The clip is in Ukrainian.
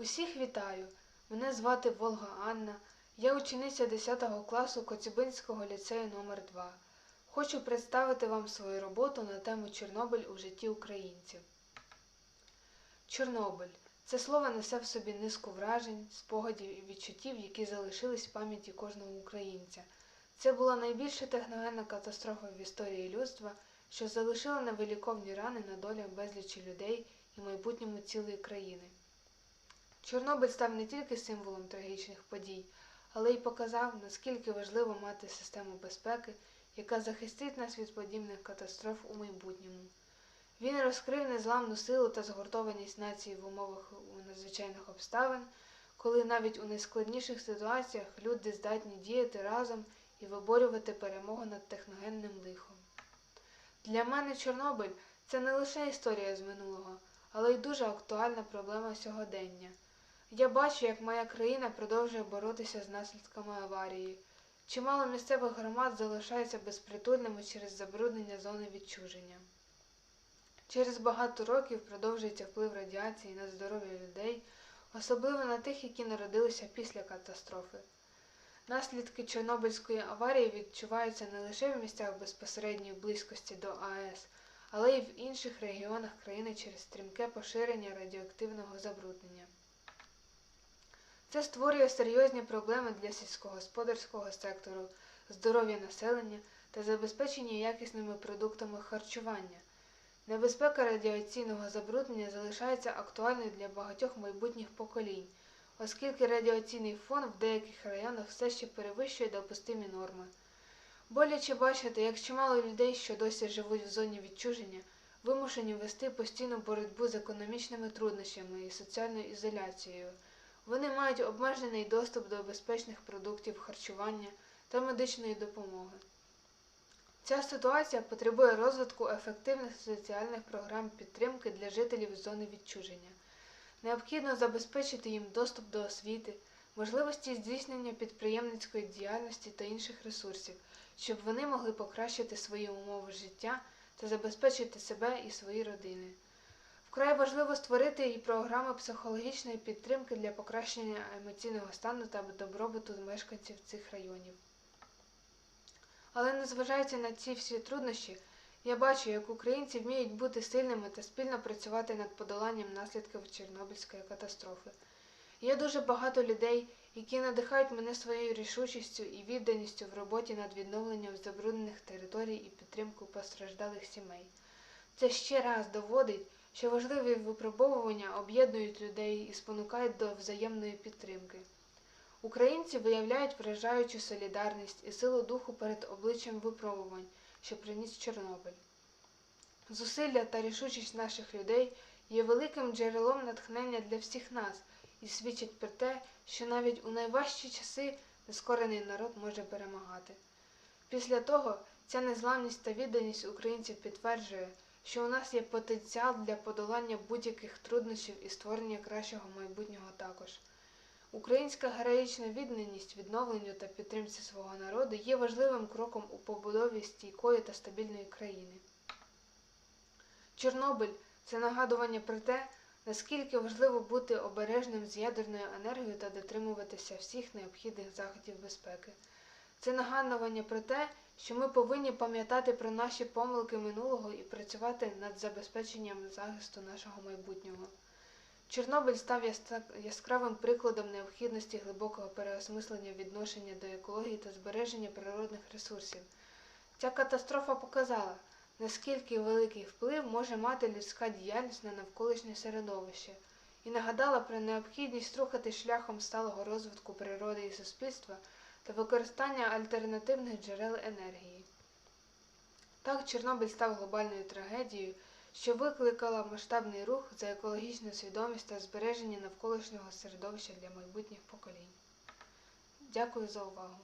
Усіх вітаю! Мене звати Волга Анна. Я учениця 10 класу Коцюбинського ліцею номер 2 Хочу представити вам свою роботу на тему Чорнобиль у житті українців. Чорнобиль це слово несе в собі низку вражень, спогадів і відчуттів, які залишились в пам'яті кожного українця. Це була найбільша техногенна катастрофа в історії людства, що залишила невиліковні рани на долях безлічі людей і майбутньому цілої країни. Чорнобиль став не тільки символом трагічних подій, але й показав, наскільки важливо мати систему безпеки, яка захистить нас від подібних катастроф у майбутньому. Він розкрив незламну силу та згуртованість нації в умовах надзвичайних обставин, коли навіть у найскладніших ситуаціях люди здатні діяти разом і виборювати перемогу над техногенним лихом. Для мене Чорнобиль це не лише історія з минулого, але й дуже актуальна проблема сьогодення. Я бачу, як моя країна продовжує боротися з наслідками аварії. Чимало місцевих громад залишаються безпритульними через забруднення зони відчуження. Через багато років продовжується вплив радіації на здоров'я людей, особливо на тих, які народилися після катастрофи. Наслідки Чорнобильської аварії відчуваються не лише в місцях безпосередньої близькості до АЕС, але й в інших регіонах країни через стрімке поширення радіоактивного забруднення. Це створює серйозні проблеми для сільськогосподарського сектору, здоров'я населення та забезпечення якісними продуктами харчування. Небезпека радіаційного забруднення залишається актуальною для багатьох майбутніх поколінь, оскільки радіаційний фон в деяких районах все ще перевищує допустимі норми. Боляче бачити, як чимало людей, що досі живуть в зоні відчуження, вимушені вести постійну боротьбу з економічними труднощами і соціальною ізоляцією. Вони мають обмежений доступ до безпечних продуктів харчування та медичної допомоги. Ця ситуація потребує розвитку ефективних соціальних програм підтримки для жителів зони відчуження. Необхідно забезпечити їм доступ до освіти, можливості здійснення підприємницької діяльності та інших ресурсів, щоб вони могли покращити свої умови життя та забезпечити себе і свої родини. Вкрай важливо створити і програми психологічної підтримки для покращення емоційного стану та добробуту мешканців цих районів. Але незважаючи на ці всі труднощі, я бачу, як українці вміють бути сильними та спільно працювати над подоланням наслідків Чорнобильської катастрофи. Є дуже багато людей, які надихають мене своєю рішучістю і відданістю в роботі над відновленням забруднених територій і підтримкою постраждалих сімей. Це ще раз доводить, що важливі випробовування об'єднують людей і спонукають до взаємної підтримки. Українці виявляють вражаючу солідарність і силу духу перед обличчям випробувань, що приніс Чорнобиль. Зусилля та рішучість наших людей є великим джерелом натхнення для всіх нас і свідчать про те, що навіть у найважчі часи нескорений народ може перемагати. Після того ця незламність та відданість українців підтверджує, що у нас є потенціал для подолання будь-яких труднощів і створення кращого майбутнього також. Українська героїчна відданість відновленню та підтримці свого народу є важливим кроком у побудові стійкої та стабільної країни. Чорнобиль це нагадування про те, наскільки важливо бути обережним з ядерною енергією та дотримуватися всіх необхідних заходів безпеки. Це нагадування про те, що ми повинні пам'ятати про наші помилки минулого і працювати над забезпеченням захисту нашого майбутнього. Чорнобиль став яскравим прикладом необхідності глибокого переосмислення відношення до екології та збереження природних ресурсів. Ця катастрофа показала, наскільки великий вплив може мати людська діяльність на навколишнє середовище, і нагадала про необхідність рухати шляхом сталого розвитку природи і суспільства та використання альтернативних джерел енергії. Так Чорнобиль став глобальною трагедією, що викликала масштабний рух за екологічну свідомість та збереження навколишнього середовища для майбутніх поколінь. Дякую за увагу!